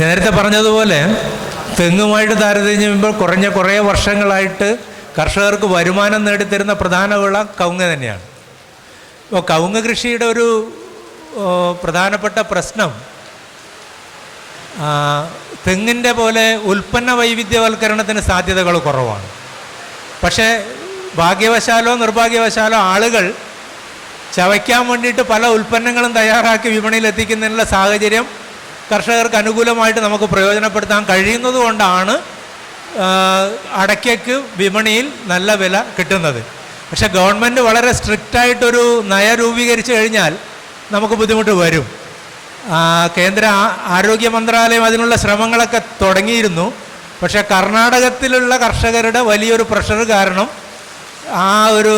നേരത്തെ പറഞ്ഞതുപോലെ തെങ്ങുമായിട്ട് താരതമ്യം ചെയ്യുമ്പോൾ കുറഞ്ഞ കുറേ വർഷങ്ങളായിട്ട് കർഷകർക്ക് വരുമാനം നേടിത്തരുന്ന പ്രധാന വിള കവുങ്ങ് തന്നെയാണ്. അപ്പോൾ കവുങ്ങ് കൃഷിയുടെ ഒരു പ്രധാനപ്പെട്ട പ്രശ്നം തെങ്ങിന്റെ പോലെ ഉൽപ്പന്ന വൈവിധ്യവൽക്കരണത്തിന് സാധ്യതകൾ കുറവാണ്. പക്ഷേ ഭാഗ്യവശാലോ നിർഭാഗ്യവശാലോ ആളുകൾ ചവയ്ക്കാൻ വേണ്ടിയിട്ട് പല ഉൽപ്പന്നങ്ങളും തയ്യാറാക്കി വിപണിയിൽ എത്തിക്കുന്നതിനുള്ള സാഹചര്യം കർഷകർക്ക് അനുകൂലമായിട്ട് നമുക്ക് പ്രയോജനപ്പെടുത്താൻ കഴിയുന്നത് കൊണ്ടാണ് ആ, അടയ്ക്കയ്ക്ക് വിപണിയിൽ നല്ല വില കിട്ടുന്നത്. പക്ഷെ ഗവൺമെന്റ് വളരെ സ്ട്രിക്റ്റായിട്ടൊരു നയ രൂപീകരിച്ചു കഴിഞ്ഞാൽ നമുക്ക് ബുദ്ധിമുട്ട് വരും. കേന്ദ്ര ആരോഗ്യ മന്ത്രാലയം അതിനുള്ള ശ്രമങ്ങളൊക്കെ തുടങ്ങിയിരുന്നു. പക്ഷേ കർണാടകത്തിലുള്ള കർഷകരുടെ വലിയൊരു പ്രഷർ കാരണം ആ ഒരു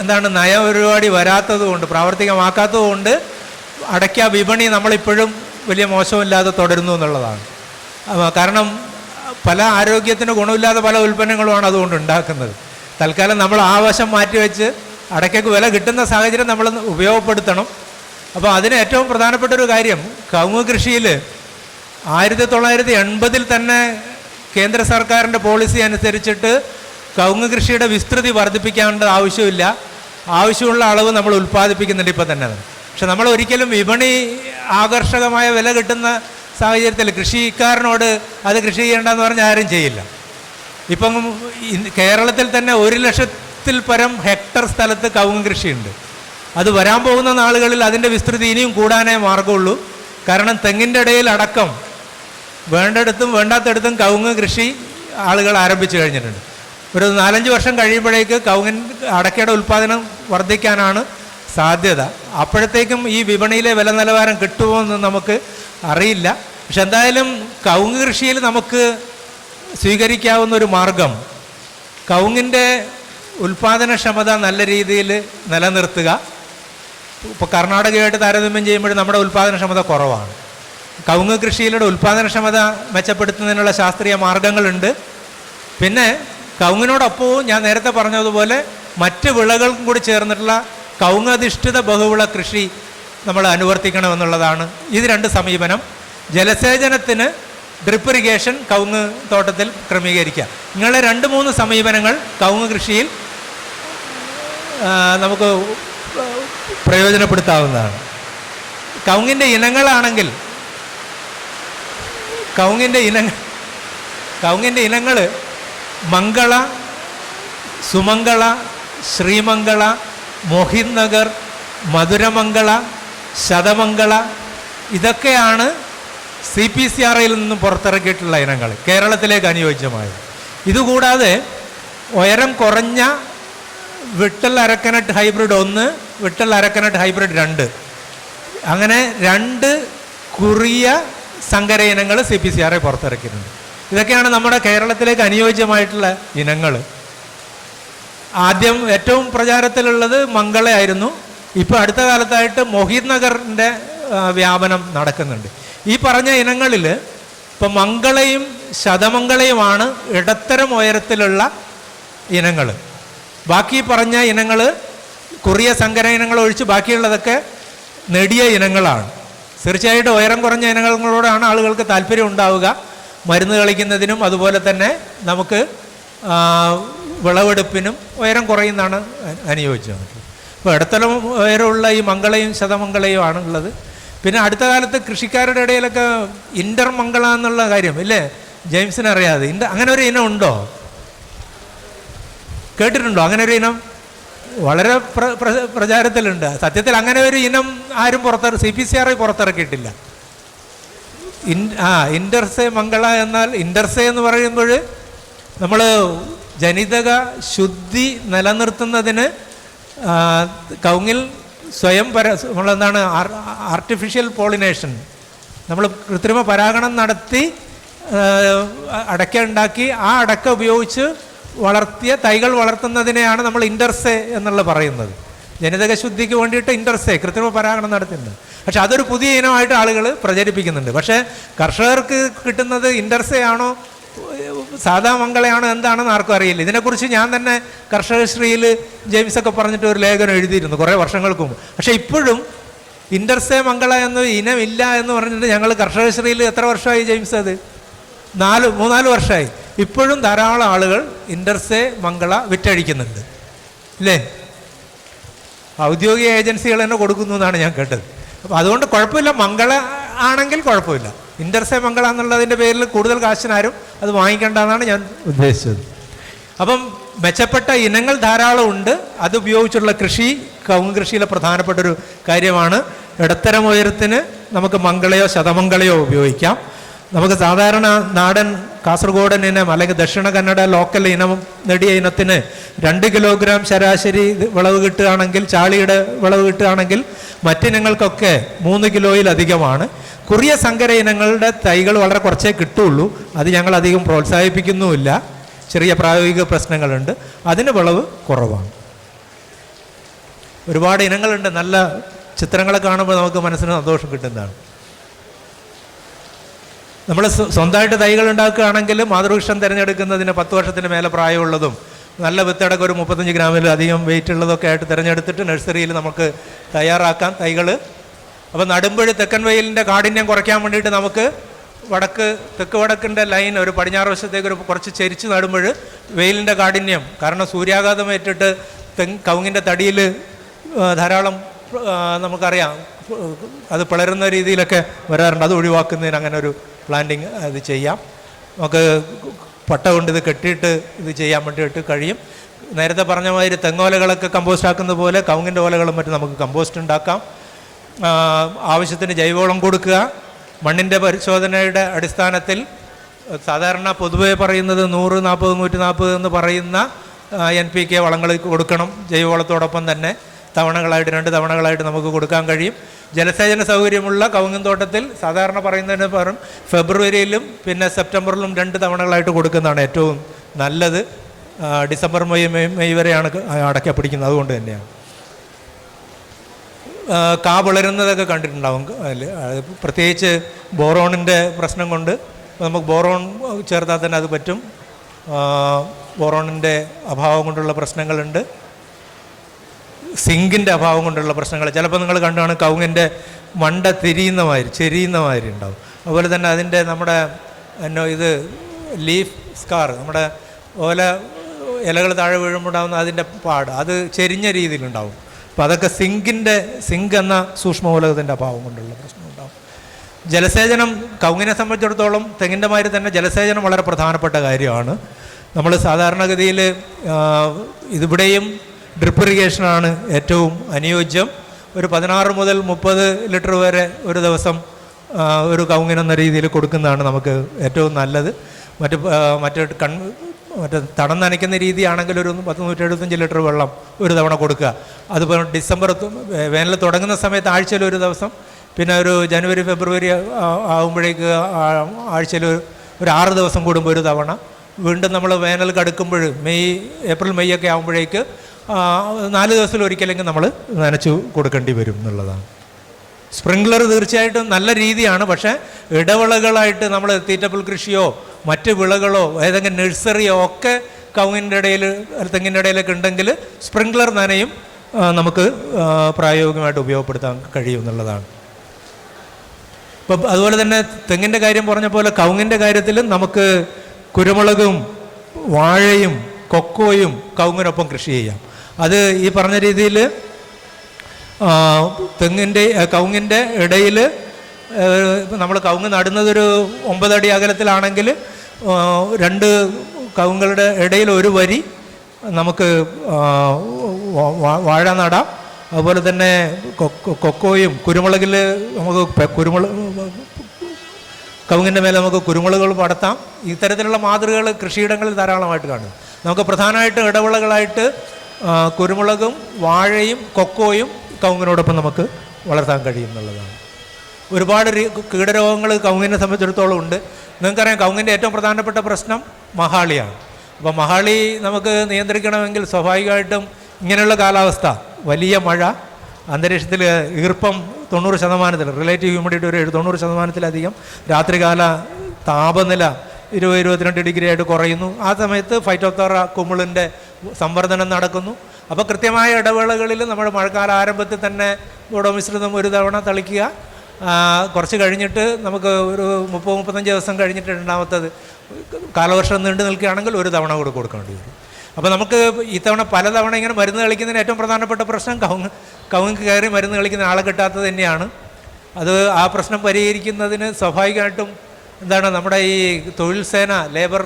എന്താണ് നയപരിപാടി വരാത്തത് കൊണ്ട് പ്രാവർത്തികമാക്കാത്തത് കൊണ്ട് അടയ്ക്ക വിപണി നമ്മളിപ്പോഴും വലിയ മോശമില്ലാതെ തുടരുന്നു എന്നുള്ളതാണ്. കാരണം പല ആരോഗ്യത്തിന് ഗുണമില്ലാത്ത പല ഉൽപ്പന്നങ്ങളുമാണ് അതുകൊണ്ട് ഉണ്ടാക്കുന്നത്. തൽക്കാലം നമ്മൾ ആ വശം മാറ്റിവെച്ച് അടയ്ക്കക്ക് വില കിട്ടുന്ന സാഹചര്യം നമ്മൾ ഉപയോഗപ്പെടുത്തണം. അപ്പോൾ അതിന് ഏറ്റവും പ്രധാനപ്പെട്ട ഒരു കാര്യം കവുങ്ങ് കൃഷിയിൽ ആയിരത്തി തൊള്ളായിരത്തി എൺപതിൽ തന്നെ കേന്ദ്ര സർക്കാരിന്റെ പോളിസി അനുസരിച്ചിട്ട് കവുങ്ങ് കൃഷിയുടെ വിസ്തൃതി വർദ്ധിപ്പിക്കേണ്ട ആവശ്യമില്ല. ആവശ്യമുള്ള അളവ് നമ്മൾ ഉൽപ്പാദിപ്പിക്കുന്നുണ്ട് ഇപ്പോൾ തന്നെ. പക്ഷെ നമ്മൾ ഒരിക്കലും വിപണി ആകർഷകമായ വില കിട്ടുന്ന സാഹചര്യത്തിൽ കൃഷിക്കാരനോട് അത് കൃഷി ചെയ്യേണ്ടെന്ന് പറഞ്ഞാൽ ആരും ചെയ്യില്ല. ഇപ്പം കേരളത്തിൽ തന്നെ ഒരു ലക്ഷത്തിൽ പരം ഹെക്ടർ സ്ഥലത്ത് കവുങ്ങ് കൃഷിയുണ്ട്. അത് വരാൻ പോകുന്ന നാളുകളിൽ അതിന്റെ വിസ്തൃതി ഇനിയും കൂടാനേ മാർഗമുള്ളൂ കാരണം തെങ്ങിന്റെ ഇടയിൽ അടക്കം വേണ്ടിടത്തും വേണ്ടാത്തടത്തും കവുങ്ങ് കൃഷി ആളുകൾ ആരംഭിച്ചു കഴിഞ്ഞിട്ടുണ്ട്. ഒരു നാലഞ്ച് വർഷം കഴിയുമ്പോഴേക്ക് കവുങ്ങിൻ അടക്കയുടെ ഉൽപ്പാദനം വർദ്ധിക്കാനാണ് സാധ്യത. അപ്പോഴത്തേക്കും ഈ വിപണിയിലെ വില നിലവാരം കിട്ടുമോ എന്ന് നമുക്ക് അറിയില്ല. പക്ഷെ എന്തായാലും കവുങ്ങ് കൃഷിയിൽ നമുക്ക് സ്വീകരിക്കാവുന്ന ഒരു മാർഗം കവുങ്ങിന്റെ ഉൽപാദനക്ഷമത നല്ല രീതിയിൽ നിലനിർത്തുക. ഇപ്പോൾ കർണാടകയുമായിട്ട് താരതമ്യം ചെയ്യുമ്പോൾ നമ്മുടെ ഉൽപാദനക്ഷമത കുറവാണ്. കവുങ്ങ് കൃഷിയിലൂടെ ഉൽപാദനക്ഷമത മെച്ചപ്പെടുത്തുന്നതിനുള്ള ശാസ്ത്രീയ മാർഗങ്ങളുണ്ട്. പിന്നെ കവുങ്ങിനോടൊപ്പവും ഞാൻ നേരത്തെ പറഞ്ഞതുപോലെ മറ്റ് വിളകൾക്കും കൂടി ചേർന്നിട്ടുള്ള കവുങ്ങധിഷ്ഠിത ബഹുവിള കൃഷി നമ്മൾ അനുവർത്തിക്കണമെന്നുള്ളതാണ്. ഇത് രണ്ട് സമീപനം. ജലസേചനത്തിന് ഡ്രിപ്പ് ഇറിഗേഷൻ കവുങ്ങ് തോട്ടത്തിൽ ക്രമീകരിക്കുക ഇങ്ങനെ രണ്ട് മൂന്ന് സമീപനങ്ങൾ കവുങ്ങ് കൃഷിയിൽ നമുക്ക് പ്രയോജനപ്പെടുത്താവുന്നതാണ്. കവുങ്ങിന്റെ ഇനങ്ങളാണെങ്കിൽ കവുങ്ങിന്റെ ഇനങ്ങൾ കവുങ്ങിന്റെ ഇനങ്ങൾ മംഗള സുമംഗള ശ്രീമംഗള മോഹിത് നഗർ മധുരമംഗള ശതമംഗള ഇതൊക്കെയാണ് സി പി സി ആർ ഐയിൽ നിന്നും പുറത്തിറക്കിയിട്ടുള്ള ഇനങ്ങൾ. കേരളത്തിലേക്ക് അനുയോജ്യമായത്. ഇതുകൂടാതെ ഉയരം കുറഞ്ഞ വിട്ടൽ അരക്കനട്ട് ഹൈബ്രിഡ് ഒന്ന് വിട്ടൽ അരക്കനട്ട് ഹൈബ്രിഡ് രണ്ട് അങ്ങനെ രണ്ട് കുറിയ സങ്കര ഇനങ്ങൾ C P C R I പുറത്തിറക്കിയിട്ടുണ്ട്. ഇതൊക്കെയാണ് നമ്മുടെ കേരളത്തിലേക്ക് അനുയോജ്യമായിട്ടുള്ള ഇനങ്ങൾ. ആദ്യം ഏറ്റവും പ്രചാരത്തിലുള്ളത് മംഗളയായിരുന്നു. ഇപ്പോൾ അടുത്ത കാലത്തായിട്ട് മോഹിത് നഗറിന്റെ വ്യാപനം നടക്കുന്നുണ്ട്. ഈ പറഞ്ഞ ഇനങ്ങളിൽ ഇപ്പൊ മംഗളയും ശതമംഗളയുമാണ് ഇടത്തരം ഉയരത്തിലുള്ള ഇനങ്ങൾ ബാക്കി പറഞ്ഞ ഇനങ്ങൾ കുറിയ സങ്കര ഇനങ്ങൾ ഒഴിച്ച് ബാക്കിയുള്ളതൊക്കെ നെടിയ ഇനങ്ങളാണ്. തീർച്ചയായിട്ടും ഉയരം കുറഞ്ഞ ഇനങ്ങളോടാണ് ആളുകൾക്ക് താല്പര്യം ഉണ്ടാവുക. മരുന്ന് കളിക്കുന്നതിനും അതുപോലെ തന്നെ നമുക്ക് വിളവെടുപ്പിനും ഉയരം കുറയുന്നതാണ് അനുയോജ്യം. അപ്പോൾ ഇടത്തല ഉയരമുള്ള ഈ മംഗളയും ശതമംഗളയും ആണുള്ളത്. പിന്നെ അടുത്ത കാലത്ത് കൃഷിക്കാരുടെ ഇടയിലൊക്കെ ഇന്റർ മംഗള എന്നുള്ള കാര്യം ഇല്ലേ? ജെയിംസിന് അറിയാതെ. ഇന്റർ അങ്ങനെ ഒരു ഇനം ഉണ്ടോ? കേട്ടിട്ടുണ്ടോ അങ്ങനെ ഒരു ഇനം? വളരെ പ്ര പ്ര- പ്രചാരത്തിലുണ്ട്. സത്യത്തിൽ അങ്ങനെ ഒരു ഇനം ആരും പുറത്തിറ സി പി സി ആർ പുറത്തിറക്കിയിട്ടില്ല. ഇൻ ആ ഇന്റർസെ മംഗള എന്നാൽ ഇന്റർസെ എന്ന് പറയുമ്പോൾ നമ്മൾ ജനിതക ശുദ്ധി നിലനിർത്തുന്നതിന് കൗങ്ങിൽ സ്വയം പര നമ്മളെന്താണ് ആർട്ടിഫിഷ്യൽ പോളിനേഷൻ നമ്മൾ കൃത്രിമ പരാഗണം നടത്തി അടയ്ക്ക ഉണ്ടാക്കി ആ അടക്ക ഉപയോഗിച്ച് വളർത്തിയ തൈകൾ വളർത്തുന്നതിനെയാണ് നമ്മൾ ഇന്റർസെ എന്നുള്ള പറയുന്നത്. ജനിതക ശുദ്ധിക്ക് വേണ്ടിയിട്ട് ഇന്റർസെ കൃത്രിമ പരാഗണം നടത്തുന്നത് പക്ഷെ അതൊരു പുതിയ ഇനമായിട്ട് ആളുകൾ പ്രചരിപ്പിക്കുന്നുണ്ട്. പക്ഷേ കർഷകർക്ക് കിട്ടുന്നത് ഇന്റർസെ ആണോ സാധാ മംഗളയാണ് എന്താണെന്ന് ആർക്കും അറിയില്ല. ഇതിനെക്കുറിച്ച് ഞാൻ തന്നെ കർഷകശ്രീയിൽ ജെയിംസ് ഒക്കെ പറഞ്ഞിട്ട് ഒരു ലേഖനം എഴുതിയിരുന്നു കുറേ വർഷങ്ങൾക്ക് മുമ്പ്. പക്ഷേ ഇപ്പോഴും ഇന്റർസേ മംഗള എന്ന ഇനമില്ല എന്ന് പറഞ്ഞിട്ട് ഞങ്ങൾ കർഷകശ്രീയിൽ എത്ര വർഷമായി ജെയിംസ് അത്? നാല് മൂന്നാൽ വർഷമായി. ഇപ്പോഴും ധാരാളം ആളുകൾ ഇന്റർസേ മംഗള വിറ്റഴിക്കുന്നുണ്ട്. അല്ലേ ഔദ്യോഗിക ഏജൻസികൾ തന്നെ കൊടുക്കുന്നു എന്നാണ് ഞാൻ കേട്ടത്. അപ്പോൾ അതുകൊണ്ട് കുഴപ്പമില്ല. മംഗള ആണെങ്കിൽ കുഴപ്പമില്ല. ഇന്റർസേ മംഗള എന്നുള്ളതിന്റെ പേരിൽ കൂടുതൽ കാശിനാരും അത് വാങ്ങിക്കേണ്ടതെന്നാണ് ഞാൻ ഉദ്ദേശിച്ചത്. അപ്പം മെച്ചപ്പെട്ട ഇനങ്ങൾ ധാരാളം ഉണ്ട്. അത് ഉപയോഗിച്ചുള്ള കൃഷി കവുങ്ങ് കൃഷിയിലെ പ്രധാനപ്പെട്ട ഒരു കാര്യമാണ്. ഇടത്തരം ഉയരത്തിന് നമുക്ക് മംഗളയോ ശതമംഗളയോ ഉപയോഗിക്കാം. നമുക്ക് സാധാരണ നാടൻ കാസർഗോഡൻ ഇനം അല്ലെങ്കിൽ ദക്ഷിണ കന്നഡ ലോക്കൽ ഇനം നെടിയ ഇനത്തിന് രണ്ട് കിലോഗ്രാം ശരാശരി വിളവ് കിട്ടുകയാണെങ്കിൽ ചാളിയുടെ വിളവ് കിട്ടുകയാണെങ്കിൽ മറ്റിനങ്ങൾക്കൊക്കെ മൂന്ന് കിലോയിലധികമാണ്. കുറിയ സങ്കര ഇനങ്ങളുടെ തൈകൾ വളരെ കുറച്ചേ കിട്ടുള്ളൂ. അത് ഞങ്ങൾ അധികം പ്രോത്സാഹിപ്പിക്കുന്നുമില്ല. ചെറിയ പ്രായോഗിക പ്രശ്നങ്ങളുണ്ട്. അതിന് വിളവ് കുറവാണ്. ഒരുപാട് ഇനങ്ങളുണ്ട്. നല്ല ചിത്രങ്ങളെ കാണുമ്പോൾ നമുക്ക് മനസ്സിന് സന്തോഷം കിട്ടുന്നതാണ്. നമ്മൾ സ്വന്തമായിട്ട് തൈകൾ ഉണ്ടാക്കുകയാണെങ്കിൽ മാതൃവൃക്ഷം തിരഞ്ഞെടുക്കുന്നതിന് പത്ത് വർഷത്തിന് മേലെ പ്രായമുള്ളതും നല്ല വിത്തടക്കം ഒരു മുപ്പത്തഞ്ച് ഗ്രാമിൽ അധികം വെയിറ്റ് ഉള്ളതൊക്കെ ആയിട്ട് തിരഞ്ഞെടുത്തിട്ട് നഴ്സറിയിൽ നമുക്ക് തയ്യാറാക്കാൻ തൈകൾ അപ്പോൾ നടുമ്പഴി തെക്കൻ വെയിലിന്റെ കാഠിന്യം കുറയ്ക്കാൻ വേണ്ടിയിട്ട് നമുക്ക് വടക്ക് തെക്ക് വടക്കിന്റെ ലൈൻ ഒരു പടിഞ്ഞാറ് വശത്തേക്ക് ഒരു കുറച്ച് ചെരിച്ച് നടുമ്പോൾ വെയിലിന്റെ കാഠിന്യം. കാരണം സൂര്യാഘാതം ഏറ്റിട്ട് തെ കവുങ്ങിന്റെ തടിയിൽ ധാരാളം നമുക്കറിയാം അത് പിളരുന്ന രീതിയിലൊക്കെ വരാറുണ്ട്. അത് ഒഴിവാക്കുന്നതിന് അങ്ങനെ ഒരു പ്ലാന്റിങ് അത് ചെയ്യാം. നമുക്ക് പട്ട കൊണ്ട് ഇത് കെട്ടിയിട്ട് ഇത് ചെയ്യാൻ വേണ്ടിയിട്ട് കഴിയും. നേരത്തെ പറഞ്ഞ മാതിരി തെങ്ങോലകളൊക്കെ കമ്പോസ്റ്റ് ആക്കുന്ന പോലെ കവുങ്ങിന്റെ ഓലകളും മറ്റും നമുക്ക് കമ്പോസ്റ്റ് ഉണ്ടാക്കാം. ആവശ്യത്തിന് ജൈവവളം കൊടുക്കുക. മണ്ണിന്റെ പരിശോധനയുടെ അടിസ്ഥാനത്തിൽ സാധാരണ പൊതുവേ പറയുന്നത് നൂറ് നാൽപ്പത് നൂറ്റി നാൽപ്പത് എന്ന് പറയുന്ന എൻ പി കെ വളങ്ങൾ കൊടുക്കണം ജൈവവളത്തോടൊപ്പം തന്നെ. തവണകളായിട്ട് രണ്ട് തവണകളായിട്ട് നമുക്ക് കൊടുക്കാൻ കഴിയും. ജലസേചന സൗകര്യമുള്ള കവുങ്ങൻ തോട്ടത്തിൽ സാധാരണ പറയുന്നതിന് പകരം ഫെബ്രുവരിയിലും പിന്നെ സെപ്റ്റംബറിലും രണ്ട് തവണകളായിട്ട് കൊടുക്കുന്നതാണ് ഏറ്റവും നല്ലത്. ഡിസംബർ മെയ് മെയ് വരെയാണ് അടയ്ക്ക പിടിക്കുന്നത് അതുകൊണ്ട് തന്നെയാണ്. കാ വളരുന്നതൊക്കെ കണ്ടിട്ടുണ്ടാവും. പ്രത്യേകിച്ച് ബോറോണിന്റെ പ്രശ്നം കൊണ്ട് നമുക്ക് ബോറോൺ ചേർത്താൽ തന്നെ അത് പറ്റും. ബോറോണിന്റെ അഭാവം കൊണ്ടുള്ള പ്രശ്നങ്ങളുണ്ട്. സിങ്കിന്റെ അഭാവം കൊണ്ടുള്ള പ്രശ്നങ്ങൾ. ചിലപ്പോൾ നിങ്ങൾ കണ്ടാണ് കവുങ്ങിന്റെ മണ്ട തിരിയുന്ന മാതിരി ചെരിയുന്ന മാതിരി ഉണ്ടാവും. അതുപോലെ തന്നെ അതിന്റെ നമ്മുടെ എന്നോ ഇത് ലീഫ് സ്കാർ നമ്മുടെ ഓല ഇലകൾ താഴെ വീഴുമ്പോഴാവുന്ന അതിന്റെ പാട് അത് ചെരിഞ്ഞ രീതിയിലുണ്ടാവും. അപ്പോൾ അതൊക്കെ സിങ്കിന്റെ സിങ്ക് എന്ന സൂക്ഷ്മമൂലകത്തിന്റെ അഭാവം കൊണ്ടുള്ള പ്രശ്നം ഉണ്ടാവും ജലസേചനം കൗങ്ങിനെ സംബന്ധിച്ചിടത്തോളം തെങ്ങിന്റെ മാതിരി തന്നെ ജലസേചനം വളരെ പ്രധാനപ്പെട്ട കാര്യമാണ്. നമ്മൾ സാധാരണഗതിയിൽ ഇതിവിടെയും ഡ്രിപ്പ് ഇറിഗേഷനാണ് ഏറ്റവും അനുയോജ്യം. ഒരു പതിനാറ് മുതൽ മുപ്പത് ലിറ്റർ വരെ ഒരു ദിവസം ഒരു കൗങ്ങിനെന്ന രീതിയിൽ കൊടുക്കുന്നതാണ് നമുക്ക് ഏറ്റവും നല്ലത്. മറ്റ് മറ്റ് കൺ മറ്റേ തടം നനയ്ക്കുന്ന രീതിയാണെങ്കിൽ ഒരു പത്ത് നൂറ്റി എഴുപത്തഞ്ച് ലിറ്റർ വെള്ളം ഒരു തവണ കൊടുക്കുക. അതുപോലെ ഡിസംബർ വേനൽ തുടങ്ങുന്ന സമയത്ത് ആഴ്ചയിൽ ഒരു ദിവസം പിന്നെ ഒരു ജനുവരി ഫെബ്രുവരി ആകുമ്പോഴേക്ക് ആഴ്ചയിൽ ഒരു ആറ് ദിവസം കൂടുമ്പോൾ ഒരു തവണ. വീണ്ടും നമ്മൾ വേനൽ കടുക്കുമ്പോൾ മെയ് ഏപ്രിൽ മെയ് ഒക്കെ ആകുമ്പോഴേക്ക് നാല് ദിവസത്തിൽ ഒരിക്കലെങ്കിലും നമ്മൾ നനച്ചു കൊടുക്കേണ്ടി വരും എന്നുള്ളതാണ്. സ്പ്രിംഗ്ലർ തീർച്ചയായിട്ടും നല്ല രീതിയാണ് പക്ഷേ ഇടവിളകളായിട്ട് നമ്മൾ തീറ്റപ്പുൽ കൃഷിയോ മറ്റ് വിളകളോ ഏതെങ്കിലും നഴ്സറിയോ ഒക്കെ കവുങ്ങിന്റെ ഇടയിൽ തെങ്ങിന്റെ ഇടയിലൊക്കെ ഉണ്ടെങ്കിൽ സ്പ്രിംഗ്ലർ നനയും നമുക്ക് പ്രായോഗികമായിട്ട് ഉപയോഗപ്പെടുത്താൻ കഴിയും എന്നുള്ളതാണ്. ഇപ്പം അതുപോലെ തന്നെ തെങ്ങിന്റെ കാര്യം പറഞ്ഞ പോലെ കവുങ്ങിന്റെ കാര്യത്തിലും നമുക്ക് കുരുമുളകും വാഴയും കൊക്കോയും കവുങ്ങിനൊപ്പം കൃഷി ചെയ്യാം. അത് ഈ പറഞ്ഞ രീതിയിൽ തെങ്ങിന്റെ കവുങ്ങിന്റെ ഇടയിൽ നമ്മൾ കവുങ്ങ് നടുന്നതൊരു ഒമ്പതടി അകലത്തിലാണെങ്കിൽ രണ്ട് കവുങ്ങളുടെ ഇടയിൽ ഒരു വരി നമുക്ക് വാഴ നടാം. അതുപോലെ തന്നെ കൊക്കോയും കുരുമുളകിൽ നമുക്ക് കുരുമുളക് കവുങ്ങിന്റെ മേലെ നമുക്ക് കുരുമുളകുകൾ പടത്താം. ഇത്തരത്തിലുള്ള മാതൃകകൾ കൃഷിയിടങ്ങളിൽ ധാരാളമായിട്ട് കാണും. നമുക്ക് പ്രധാനമായിട്ടും ഇടവിളകളായിട്ട് കുരുമുളകും വാഴയും കൊക്കോയും കവുങ്ങിനോടൊപ്പം നമുക്ക് വളർത്താൻ കഴിയും എന്നുള്ളതാണ് ഒരുപാട് കീടരോഗങ്ങൾ കൗങ്ങിനെ സംബന്ധിച്ചിടത്തോളം ഉണ്ട്. നിങ്ങൾക്കറിയാം കൗങ്ങിന്റെ ഏറ്റവും പ്രധാനപ്പെട്ട പ്രശ്നം മഹാളിയാണ്. അപ്പോൾ മഹാളി നമുക്ക് നിയന്ത്രിക്കണമെങ്കിൽ സ്വാഭാവികമായിട്ടും ഇങ്ങനെയുള്ള കാലാവസ്ഥ. വലിയ മഴ അന്തരീക്ഷത്തിൽ ഈർപ്പം തൊണ്ണൂറ് ശതമാനത്തിൽ റിലേറ്റീവ് ഹ്യൂമിഡിറ്റി ഒരു തൊണ്ണൂറ് ശതമാനത്തിലധികം രാത്രികാല താപനില ഇരുപത് ഇരുപത്തിരണ്ട് ഡിഗ്രി ആയിട്ട് കുറയുന്നു. ആ സമയത്ത് ഫൈറ്റോത്തോറ കുമിളിന്റെ സംവർധനം നടക്കുന്നു. അപ്പോൾ കൃത്യമായ ഇടവേളകളിൽ നമ്മൾ മഴക്കാല ആരംഭത്തിൽ തന്നെ ബോഡോ മിശ്രിതം ഒരു തവണ തളിക്കുക. കുറച്ച് കഴിഞ്ഞിട്ട് നമുക്ക് ഒരു മുപ്പത് മുപ്പത്തഞ്ച് ദിവസം കഴിഞ്ഞിട്ട് രണ്ടാമത്തത്. കാലവർഷം നീണ്ടു നിൽക്കുകയാണെങ്കിൽ ഒരു തവണ കൂടെ കൊടുക്കേണ്ടി വരും. അപ്പോൾ നമുക്ക് ഇത്തവണ പലതവണ ഇങ്ങനെ മരുന്ന് കളിക്കുന്നതിന് ഏറ്റവും പ്രധാനപ്പെട്ട പ്രശ്നം കവുങ്ങ് കവുങ്ങ് കയറി മരുന്ന് കളിക്കുന്ന ആളെ കിട്ടാത്തത് തന്നെയാണ്. അത് ആ പ്രശ്നം പരിഹരിക്കുന്നതിന് സ്വാഭാവികമായിട്ടും എന്താണ് നമ്മുടെ ഈ തൊഴിൽ സേന ലേബർ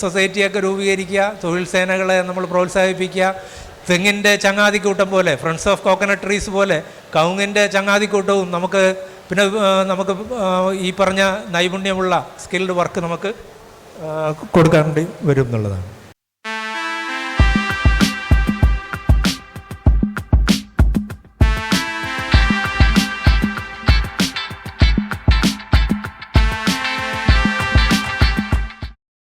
സൊസൈറ്റിയൊക്കെ രൂപീകരിക്കുക തൊഴിൽ സേനകളെ നമ്മൾ പ്രോത്സാഹിപ്പിക്കുക. തെങ്ങിന്റെ ചങ്ങാതിക്കൂട്ടം പോലെ ഫ്രണ്ട്സ് ഓഫ് കോക്കനട്ട് ട്രീസ് പോലെ കവുങ്ങിന്റെ ചങ്ങാതിക്കൂട്ടവും നമുക്ക് പിന്നെ നമുക്ക് ഈ പറഞ്ഞ നൈപുണ്യമുള്ള സ്കിൽഡ് വർക്ക് നമുക്ക് കൊടുക്കാൻ വരും എന്നുള്ളതാണ്.